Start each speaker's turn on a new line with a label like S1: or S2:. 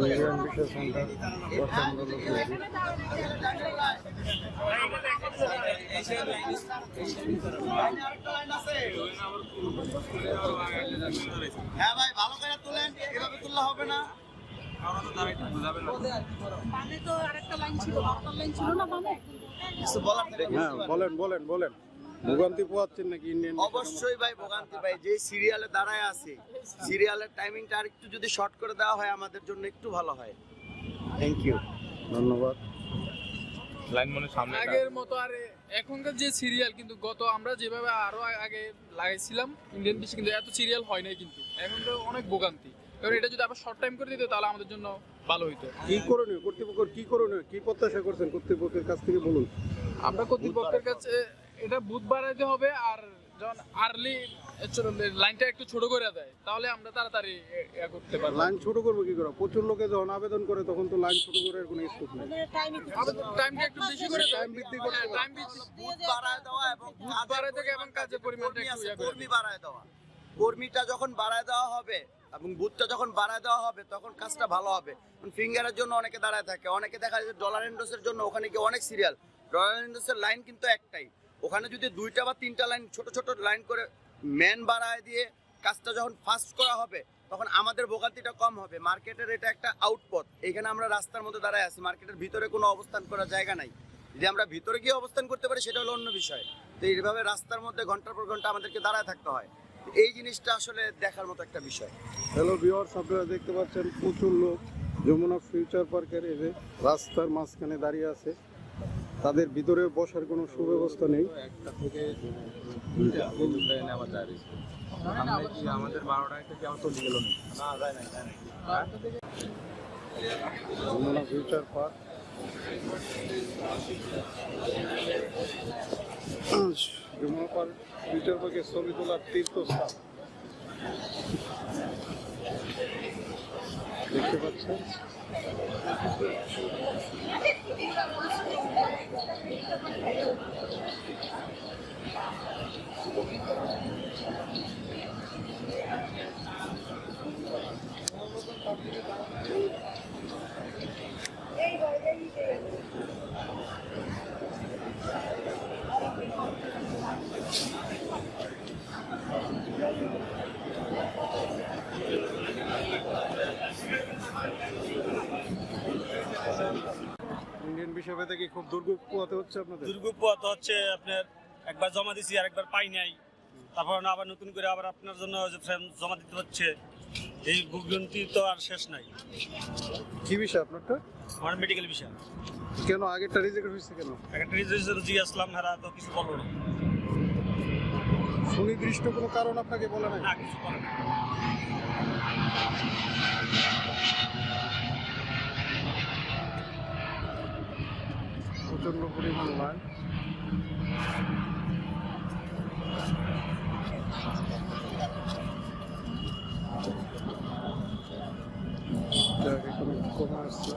S1: Museum বিষয় centre
S2: হ্যাঁ ভাই ভালো করে তুলেন এভাবে তুললে হবে না। কিছু বলার
S1: হ্যাঁ। বলেন বলেন বলেন। ভোগান্তি পোয়াচ্ছেন নাকি ইন্ডিয়ান
S2: অবশ্যই ভাই ভোগান্তি ভাই। যে সিরিয়ালে দাঁড়ায় আছে সিরিয়ালের টাইমিংটা আর একটু যদি শর্ট করে দেওয়া হয় আমাদের জন্য একটু ভালো হয়। থ্যাংক ইউ
S1: ধন্যবাদ।
S3: লাইন মানে সামনে
S4: আগের মতো আর এখনকার যে সিরিয়াল কিন্তু গত আমরা যেভাবে আরও আগে লাগাইছিলাম ইন্ডিয়ান ডিশ কিন্তু এত সিরিয়াল হয় নাই কিন্তু। এখন তো অনেক ভোগান্তি। কারণ এটা যদি আবার শর্ট টাইম করে দিত তাহলে আমাদের জন্য ভালো হইতো।
S1: কি করণীয়? কর্তৃপক্ষ কি করণীয়? কি প্রত্যাশা করছেন কর্তৃপক্ষের কাছ থেকে বলুন।
S4: আমরা কর্তৃপক্ষের কাছে এটা বুথ বাড়াইতে হবে আর যখন আর্লি লাইনটা একটু ছোট করে দেয় তাহলে আমরা তাড়াতাড়ি ইয়া করতে পারব।
S1: লাইন ছোট করব কি করে? প্রচুর লোকে যখন আবেদন করে তখন তো লাইন ছোট করার কোনো স্কোপ নেই।
S4: টাইমটা একটু বেশি করে
S1: Time বৃদ্ধি করতে
S4: টাইম বৃদ্ধি।
S2: বুথ বাড়ায় দেওয়া এবং
S4: বুথ বাড়ায় দেওয়া এবং কাজের পরিমাণটা একটু ইয়া করে
S2: কর্মী বাড়ায় দেওয়া। কর্মীটা যখন বাড়ায় দেওয়া হবে এবং বুথটা যখন বাড়ায় দেওয়া হবে তখন কাজটা ভালো হবে। ফিঙ্গারের জন্য অনেকে দাঁড়ায় থাকে। অনেকে দেখা যায় ডলার এন্ডোসের জন্য ওখানে গিয়ে অনেক সিরিয়াল ডলার এন্ডোসের লাইন কিন্তু একটাই। ওখানে যদি দুইটা বা তিনটা লাইন, ছোট ছোট লাইন করে ম্যান বাড়ায় দিয়ে কাজটা যখন ফাস্ট করা হবে, তখন আমাদের ভোগান্তিটা কম হবে। মার্কেটের এটা একটা আউটপথ। এখানে আমরা রাস্তার মধ্যে দাঁড়ায় আছি। মার্কেটের ভিতরে কোনো অবস্থান করার জায়গা নাই। যদি আমরা ভিতরে গিয়ে অবস্থান করতে পারি, সেটা হলো অন্য বিষয়। তো এইভাবে রাস্তার মধ্যে ঘণ্টার পর ঘণ্টা আমাদেরকে দাঁড়ায় থাকতে হয়। এই জিনিসটা আসলে দেখার মতো একটা বিষয়।
S1: হ্যালো ভিওয়ার্স আপনারা দেখতে পাচ্ছেন প্রচুর লোক। যমুনা ফিউচার পার্কের রাস্তার মাঝখানে দাঁড়িয়ে আছে। তাদের ভিতরে বসার কোনো সুব্যবস্থা নেই।
S3: একটা থেকে কি আমাদের বারোটায় থেকে আমার চলে গেল না
S1: future park Jamuna park future পার্কের ছবি তোলার তীর্থস্থান। দেখতে পাচ্ছেন ইন্ডিয়ান বিষয় থেকে খুব দুর্ভোগ পোয়াতে হচ্ছে আপনাদের?
S5: দুর্গপথ হচ্ছে আপনার একবার জমা দিছি আর একবার পাই নাই। তারপর না আবার নতুন করে আবার আপনার জন্য জমা দিতে হচ্ছে। এই ভোগান্তি তো আর শেষ নাই।
S1: কি বিষয় আপনারটা?
S5: আমার মেডিকেল বিষয়।
S1: কেন আগেরটা রিজেক্ট হয়েছে কেন?
S5: একটা রেজিস্ট্রেশন জিজ্ঞেস আসলাম হেরা তো কিছু বলল না।
S1: সুনির্দিষ্ট কোনো কারণ আপনাকে বলে নাই?
S5: না কিছু বলে না
S1: প্রচণ্ড পরিমাণ আসছে।